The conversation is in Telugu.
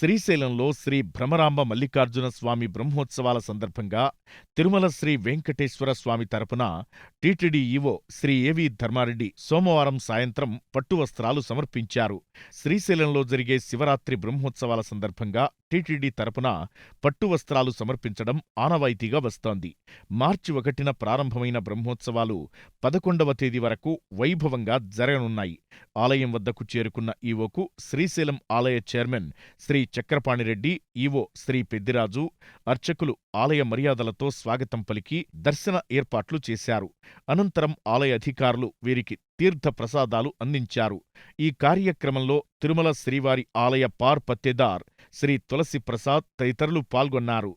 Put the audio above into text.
శ్రీశైలంలో శ్రీ భ్రమరాంబ మల్లికార్జున స్వామి బ్రహ్మోత్సవాల సందర్భంగా తిరుమల శ్రీ వెంకటేశ్వర స్వామి తరపున టీటీడీ ఈవో శ్రీ ఏవి ధర్మారెడ్డి సోమవారం సాయంత్రం పట్టు వస్త్రాలు సమర్పించారు. శ్రీశైలంలో జరిగే శివరాత్రి బ్రహ్మోత్సవాల సందర్భంగా టీటీడీ తరపున పట్టు వస్త్రాలు సమర్పించడం ఆనవాయితీగా వస్తోంది. మార్చి ఒకటిన ప్రారంభమైన బ్రహ్మోత్సవాలు పదకొండవ తేదీ వరకు వైభవంగా జరగనున్నాయి. ఆలయం వద్దకు చేరుకున్న ఈవోకు శ్రీశైలం ఆలయ చైర్మన్ శ్రీ చక్రపాణిరెడ్డి ఈవో శ్రీ పెద్దిరాజు అర్చకులు ఆలయ మర్యాదలతో స్వాగతం పలికి దర్శన ఏర్పాట్లు చేశారు. అనంతరం ఆలయ అధికారులు వీరికి తీర్థ ప్రసాదాలు అందించారు. ఈ కార్యక్రమంలో తిరుమల శ్రీవారి ఆలయ పార్ పత్తేదార్ శ్రీ తులసి ప్రసాద్ తదితరులు పాల్గొన్నారు.